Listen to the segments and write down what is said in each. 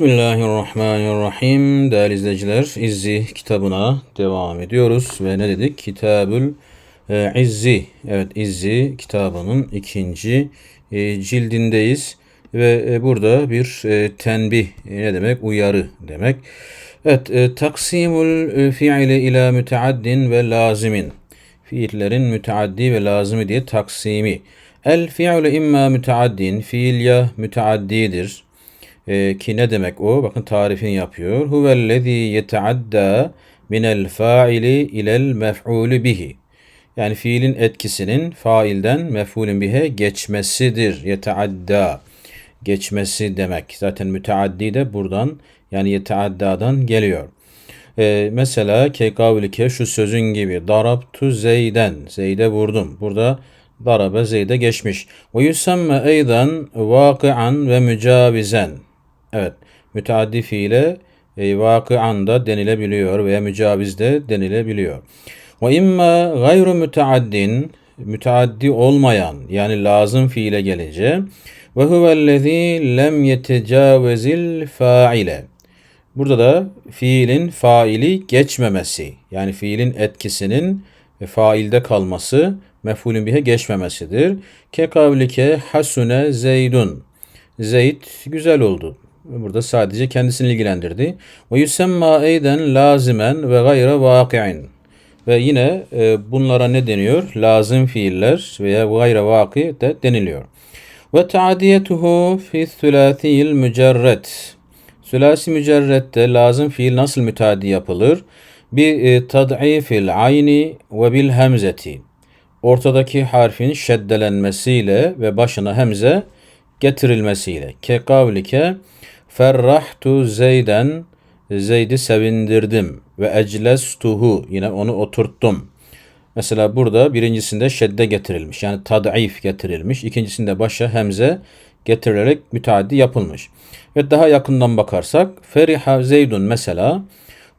Bismillahirrahmanirrahim. Değerli izleyiciler, İzzi kitabına devam ediyoruz. Ve ne dedik? Kitabül e, İzzi. Evet, İzzi kitabının ikinci e, cildindeyiz. Ve e, burada bir e, tenbih, e, ne demek? Uyarı demek. Evet, e, taksimul e, fiili ila müteaddin ve lazimin. Fiillerin müteaddi ve lazimi diye taksimi. El fi'lu imma müteaddin, fiil ya müteaddidir e, ki ne demek o? Bakın tarifini yapıyor. Huvellezî yeteadda minel faili ilel mef'ulü bihi. Yani fiilin etkisinin failden mef'ulün bihe geçmesidir. Yeteadda. Geçmesi demek. Zaten müteaddi de buradan yani yeteaddadan geliyor. Ee, mesela kekavlike şu sözün gibi darabtu zeyden. Zeyde vurdum. Burada darabe zeyde geçmiş. Ve yusamme eydan vakian ve mücavizen. Evet, müteaddi fiile e, vakıan da denilebiliyor veya mücaviz de denilebiliyor. Ve imma gayru müteaddin, müteaddi olmayan yani lazım fiile gelince ve huvellezî lem yetecavvezil faile. Burada da fiilin faili geçmemesi yani fiilin etkisinin failde kalması mef'ulün bihe geçmemesidir. Ke kavlike hasune zeydun. Zeyd güzel oldu. Burada sadece kendisini ilgilendirdi. Ve yusemma eyden lazimen ve gayre vaki'in. Ve yine e, bunlara ne deniyor? Lazım fiiller veya gayre vaki de deniliyor. Ve taadiyetuhu fi thulathiyil mücerret. Sülasi mücerrette lazım fiil nasıl müteaddi yapılır? Bir e, tad'ifil ayni ve bil hemzeti. Ortadaki harfin şeddelenmesiyle ve başına hemze getirilmesiyle. Ke kavlike Ferrahtu Zeyden Zeyd'i sevindirdim ve eclestuhu yine onu oturttum. Mesela burada birincisinde şedde getirilmiş yani tad'if getirilmiş. İkincisinde başa hemze getirilerek müteaddi yapılmış. Ve daha yakından bakarsak feriha zeydun mesela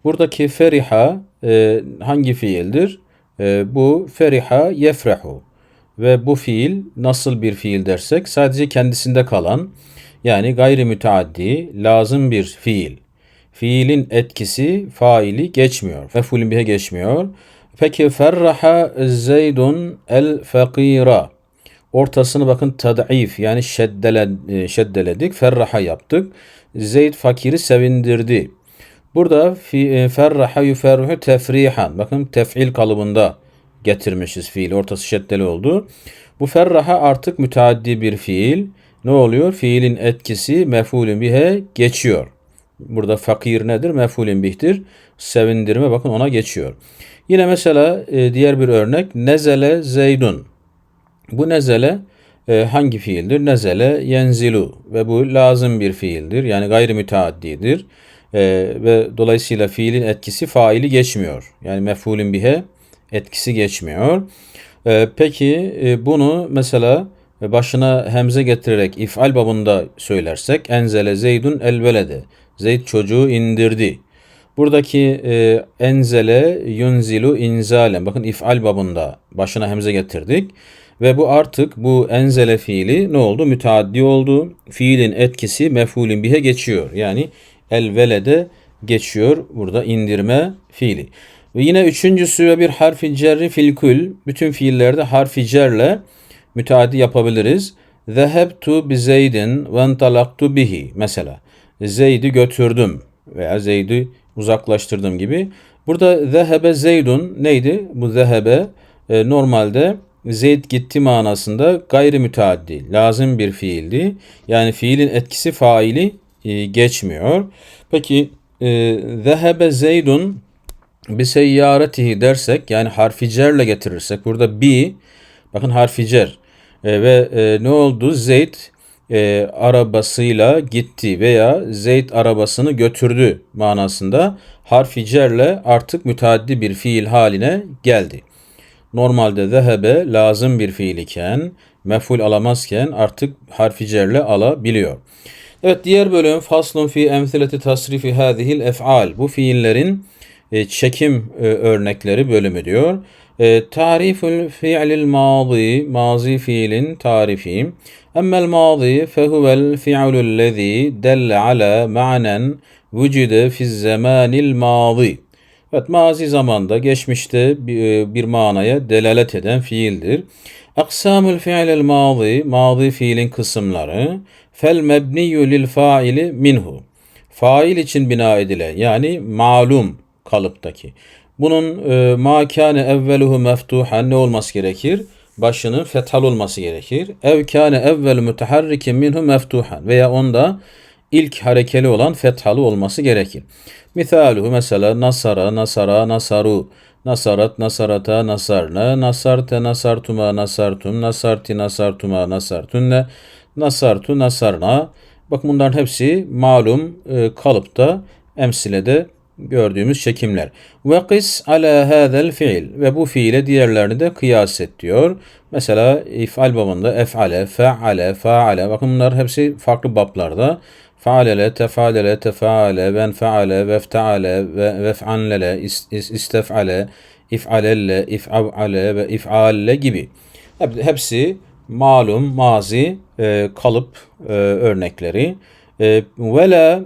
buradaki feriha e, hangi fiildir? E, bu feriha yefrehu ve bu fiil nasıl bir fiil dersek sadece kendisinde kalan yani gayri müteaddi, lazım bir fiil. Fiilin etkisi faili geçmiyor. Mef'ulün bihe geçmiyor. Peki ferraha zeydun el fakira. Ortasını bakın tad'if yani şeddele, e, şeddeledik. Ferraha yaptık. Zeyd fakiri sevindirdi. Burada fi, e, ferraha yuferruhu tefrihan. Bakın tef'il kalıbında getirmişiz fiil. Ortası şeddeli oldu. Bu ferraha artık müteaddi bir fiil ne oluyor? Fiilin etkisi mef'ulün bihe geçiyor. Burada fakir nedir? Mef'ulün bihtir. Sevindirme bakın ona geçiyor. Yine mesela e, diğer bir örnek nezele zeydun. Bu nezele e, hangi fiildir? Nezele yenzilu ve bu lazım bir fiildir. Yani gayri müteaddidir. E, ve dolayısıyla fiilin etkisi faili geçmiyor. Yani mef'ulün bihe etkisi geçmiyor. E, peki e, bunu mesela ve başına hemze getirerek ifal babında söylersek enzele zeydun el velede. Zeyd çocuğu indirdi. Buradaki e, enzele yunzilu inzalen. Bakın ifal babında başına hemze getirdik. Ve bu artık bu enzele fiili ne oldu? Müteaddi oldu. Fiilin etkisi mef'ulün bihe geçiyor. Yani el velede geçiyor. Burada indirme fiili. Ve yine üçüncüsü ve bir harfi cerri filkül. Bütün fiillerde harfi cerle müteaddi yapabiliriz. Zehebtu bi Zeydin ve entalaktu bihi mesela. Zeyd'i götürdüm veya Zeyd'i uzaklaştırdım gibi. Burada zehebe Zeydun neydi? Bu zehebe e, normalde Zeyd gitti manasında gayri müteaddi, lazım bir fiildi. Yani fiilin etkisi faili e, geçmiyor. Peki e, zehebe Zeydun bir seyyaretihi dersek yani harfi cerle getirirsek burada bi bakın harfi cer e, ve e, ne oldu? Zeyd e, arabasıyla gitti veya Zeyd arabasını götürdü manasında harfi cerle artık müteaddi bir fiil haline geldi. Normalde zehebe lazım bir fiil iken meful alamazken artık harfi cerle alabiliyor. Evet diğer bölüm faslun fi emsileti tasrifi hadihil ef'al. Bu fiillerin e, çekim e, örnekleri bölümü diyor. E, tariful fi'lil mazi, mazi fiilin tarifi. Emmel mazi fehuvel fi'lul lezi delle ala ma'nen vücide fiz zamanil mazi. Evet, mazi zamanda, geçmişte bir, bir manaya delalet eden fiildir. Aksamül fi'lil mazi, mazi fiilin kısımları. Fel mebniyyü lil faili minhu. Fail için bina edilen yani malum kalıptaki. Bunun e, ma kâne evveluhu meftuhan ne olması gerekir? Başının fethal olması gerekir. Ev kâne evvelu minhu meftuhan veya onda ilk harekeli olan fethalı olması gerekir. Misaluhu mesela nasara, nasara, nasaru, nasarat, nasarata, nasarna, nasarte, nasartuma, nasartum, nasarti, nasartuma, nasartunne, nasartu, nasarna. Bak bunların hepsi malum e, kalıpta emsilede gördüğümüz çekimler. Ve kıs ala hadel fiil ve bu fiile diğerlerini de kıyas et diyor. Mesela ifal babında efale, feale, faale. Bakın bunlar hepsi farklı bablarda. Faalele, tefalele, tefaale, venfaale, veftaale, ve vef'anlele, istefale, if'alelle, if'avale ve if'alle gibi. Hepsi malum, mazi, e, kalıp e, örnekleri. E, ve la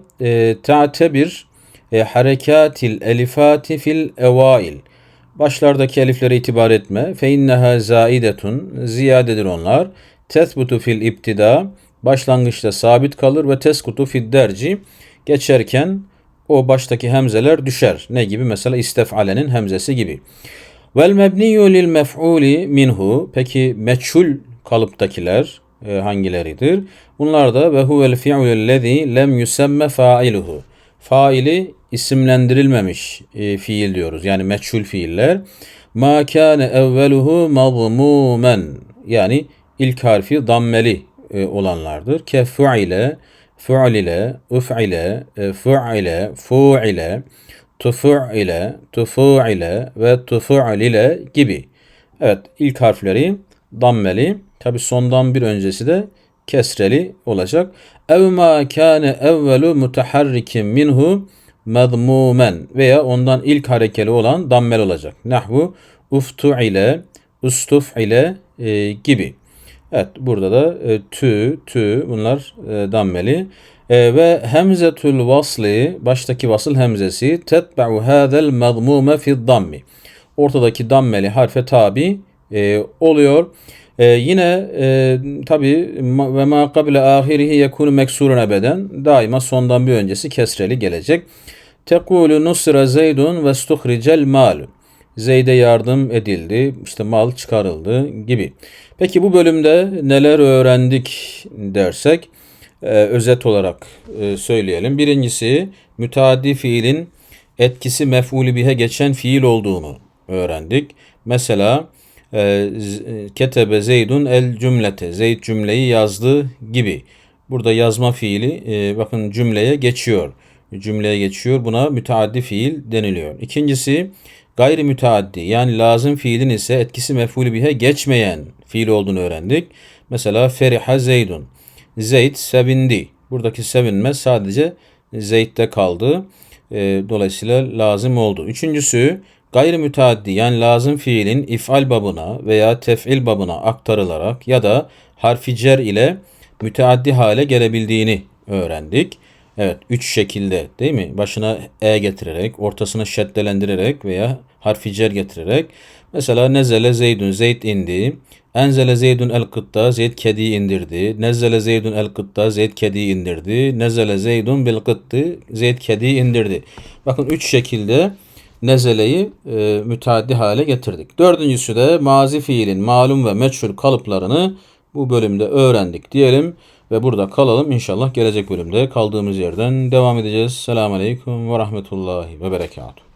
ta'tebir e, harekatil elifati fil evail. Başlardaki eliflere itibar etme. Fe inneha zaidetun. Ziyadedir onlar. Tethbutu fil ibtida. Başlangıçta sabit kalır ve teskutu fil derci. Geçerken o baştaki hemzeler düşer. Ne gibi? Mesela istefalenin hemzesi gibi. Vel mebniyyu lil mef'uli minhu. Peki meçhul kalıptakiler e, hangileridir? Bunlar da ve huvel fi'lul lezi lem yusemme fa'iluhu. Faili isimlendirilmemiş e, fiil diyoruz. Yani meçhul fiiller. Ma kâne evveluhu mazmumen. Yani ilk harfi dammeli e, olanlardır. Ke fu'ile, fu'lile, uf'ile, e, fu'ile, fu'ile, tufu'ile, tufu'ile ve tufu'lile gibi. Evet ilk harfleri dammeli. Tabi sondan bir öncesi de kesreli olacak. Ev ma kâne evvelu mutaharrikin minhu medmumen veya ondan ilk harekeli olan dammel olacak. Nahvu uftu ile, ustuf ile e, gibi. Evet burada da e, tü, tü bunlar e, dammeli. E, ve hemzetul vasli baştaki vasıl hemzesi tetbe'u hadel medmume fi dammi. Ortadaki dammeli harfe tabi e, oluyor. Ee, yine e, tabi ve ma kable ahirihi yekunu meksurun ebeden daima sondan bir öncesi kesreli gelecek. Tekulu nusra zeydun ve stuhricel mal. Zeyd'e yardım edildi, işte mal çıkarıldı gibi. Peki bu bölümde neler öğrendik dersek e, özet olarak e, söyleyelim. Birincisi müteaddi fiilin etkisi mef'ulü bihe geçen fiil olduğunu öğrendik. Mesela ketebe zeydun el cümlete. Zeyd cümleyi yazdı gibi. Burada yazma fiili e, bakın cümleye geçiyor. Cümleye geçiyor. Buna müteaddi fiil deniliyor. İkincisi gayri müteaddi yani lazım fiilin ise etkisi mef'ulü bihe geçmeyen fiil olduğunu öğrendik. Mesela feriha zeydun. Zeyd sevindi. Buradaki sevinme sadece Zeyd'de kaldı. E, dolayısıyla lazım oldu. Üçüncüsü Gayri müteaddi yani lazım fiilin ifal babına veya tef'il babına aktarılarak ya da harfi cer ile müteaddi hale gelebildiğini öğrendik. Evet, üç şekilde değil mi? Başına e getirerek, ortasına şeddelendirerek veya harfi cer getirerek. Mesela nezele zeydun, zeyd indi. Enzele zeydun el kıtta, zeyd kedi indirdi. Nezele zeydun el kıtta, zeyd kedi indirdi. Nezele zeydun bil kıttı, zeyd kedi indirdi. Bakın üç şekilde nezeleyi e, müteaddi hale getirdik. Dördüncüsü de mazi fiilin malum ve meçhul kalıplarını bu bölümde öğrendik diyelim ve burada kalalım. İnşallah gelecek bölümde kaldığımız yerden devam edeceğiz. Selamun Aleyküm ve Rahmetullahi ve Berekatuhu.